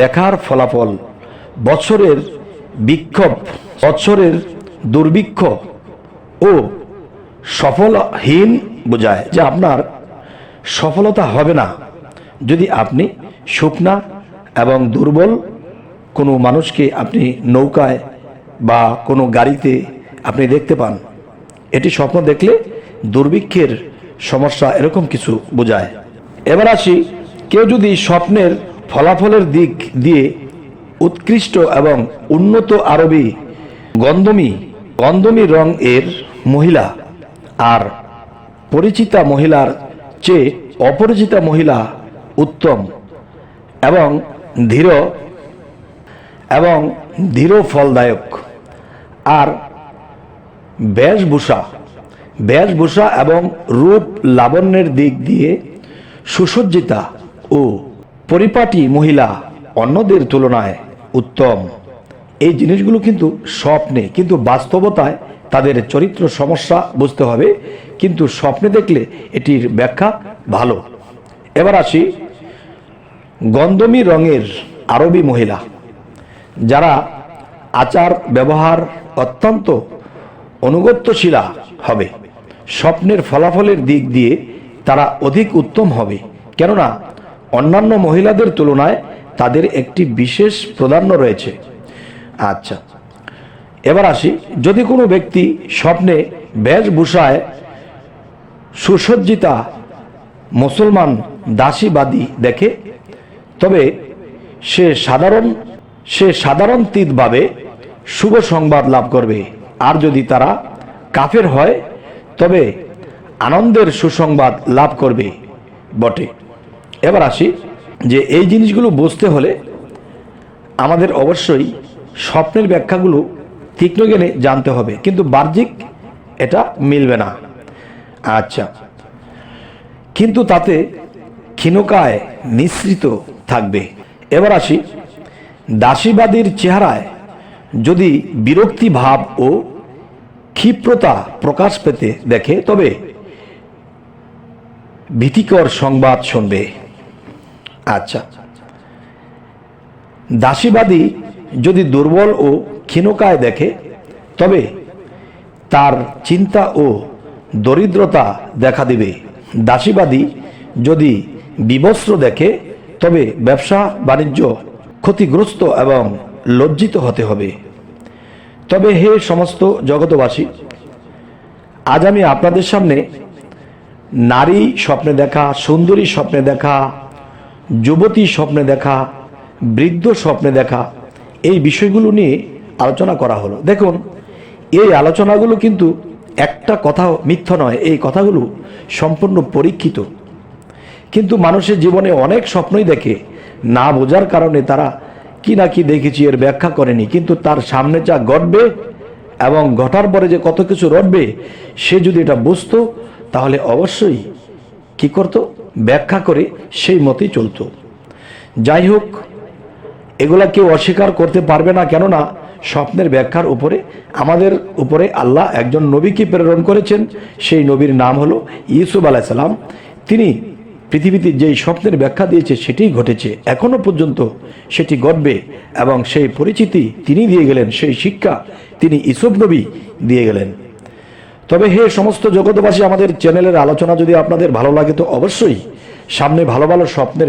দেখার ফলাফল বছরের বিক্ষোভ বছরের দুর্ভিক্ষ ও সফলহীন বোঝায় যে আপনার সফলতা হবে না। যদি আপনি শুকনা এবং দুর্বল কোনো মানুষকে আপনি নৌকায় বা কোনো গাড়িতে আপনি দেখতে পান, এটি স্বপ্ন দেখলে দুর্ভিক্ষের সমস্যা এরকম কিছু বোঝায়। এবার আসি, কেউ যদি স্বপ্নের ফলাফলের দিক দিয়ে উৎকৃষ্ট এবং উন্নত আরবি গন্ধমি গন্ধমি রং এর মহিলা আর পরিচিতা মহিলার চেয়ে অপরিচিতা মহিলা উত্তম এবং ধীর এবং ধীর ফলদায়ক। আর বেশভূষা বেশভূষা এবং রূপ লাবণ্যের দিক দিয়ে সুসজ্জিতা ও পরিপাটি মহিলা অন্যদের তুলনায় উত্তম। এই জিনিসগুলো কিন্তু স্বপ্নে, কিন্তু বাস্তবতায় তাদের চরিত্র সমস্যা বুঝতে হবে, কিন্তু স্বপ্নে দেখলে এটির ব্যাখ্যা ভালো। এবার আসি গন্ধমি রঙের আরবি মহিলা, যারা আচার ব্যবহার অত্যন্ত অনুগত্যশীলা হবে। স্বপ্নের ফলাফলের দিক দিয়ে তারা অধিক উত্তম হবে। কেননা অন্যান্য মহিলাদের তুলনায় তাদের একটি বিশেষ প্রাধান্য রয়েছে। আচ্ছা এবার আসি। যদি কোনো ব্যক্তি স্বপ্নে বেশভূষায় সুসজ্জিতা মুসলমান দাসীবাদী দেখে, তবে সে সাধারণ, সে সাধারণতীতভাবে শুভ সংবাদ লাভ করবে। আর যদি তারা কাফের হয়, তবে আনন্দের সুসংবাদ লাভ করবে বটে। এবার আসি যে এই জিনিসগুলো বুঝতে হলে আমাদের অবশ্যই স্বপ্নের ব্যাখ্যাগুলো তীক্ষ্ণ জ্ঞানে জানতে হবে। কিন্তু বাহ্যিক এটা মিলবে না। আচ্ছা। কিন্তু তাতে ক্ষীণকায় মিশ্রিত থাকবে। এবার আসি দাসীবাদীর চেহারায় যদি বিরক্তি ভাব ও ক্ষিপ্রতা প্রকাশ পেতে দেখে, তবে ভীতিকর সংবাদ শুনবে। আচ্ছা। দাসীবাদী যদি দুর্বল ও ক্ষীণকায় দেখে, তবে তার চিন্তা ও দরিদ্রতা দেখা দিবে। দাসীবাদী যদি বিবস্ত্র দেখে, তবে ব্যবসা, বাণিজ্য ক্ষতিগ্রস্ত এবং লজ্জিত হতে হবে। তবে হে সমস্ত জগতবাসী আজ আমি আপনাদের সামনে নারী স্বপ্নে দেখা, সুন্দরী স্বপ্নে দেখা যুবতী স্বপ্নে দেখা, বৃদ্ধ স্বপ্নে দেখা, এই বিষয়গুলো নিয়ে আলোচনা করা হলো। দেখুন, এই আলোচনাগুলো কিন্তু একটা কথা মিথ্য নয়, এই কথাগুলো সম্পূর্ণ পরীক্ষিত। কিন্তু মানুষের জীবনে অনেক স্বপ্নই দেখে, না বোঝার কারণে তারা কি না কি দেখেছি, এর ব্যাখ্যা করেনি। কিন্তু তার সামনে যা ঘটবে এবং ঘটার পরে যে কত কিছু রটবে, সে যদি এটা বুঝতো, তাহলে অবশ্যই কি করত? ব্যাখ্যা করে সেই মতে চলতো। যাই হোক, এগুলা কেউ অস্বীকার করতে পারবে না, কেননা স্বপ্নের ব্যাখ্যার উপরে, আমাদের উপরে আল্লাহ একজন নবীকে প্রেরণ করেছেন। সেই নবীর নাম হলো ইউসুফ আলাইসাল্লাম তিনি পৃথিবীতে যেই স্বপ্নের ব্যাখ্যা দিয়েছে সেটিই ঘটেছে। এখনও পর্যন্ত সেটি ঘটবে এবং সেই পরিচিতি তিনি দিয়ে গেলেন, সেই শিক্ষা তিনি ইসুফ নবী দিয়ে গেলেন। তবে হে সমস্ত জগতবাসী আমাদের চ্যানেলের আলোচনা যদি আপনাদের ভালো লাগে, তো অবশ্যই সামনে ভালো ভালো স্বপ্নের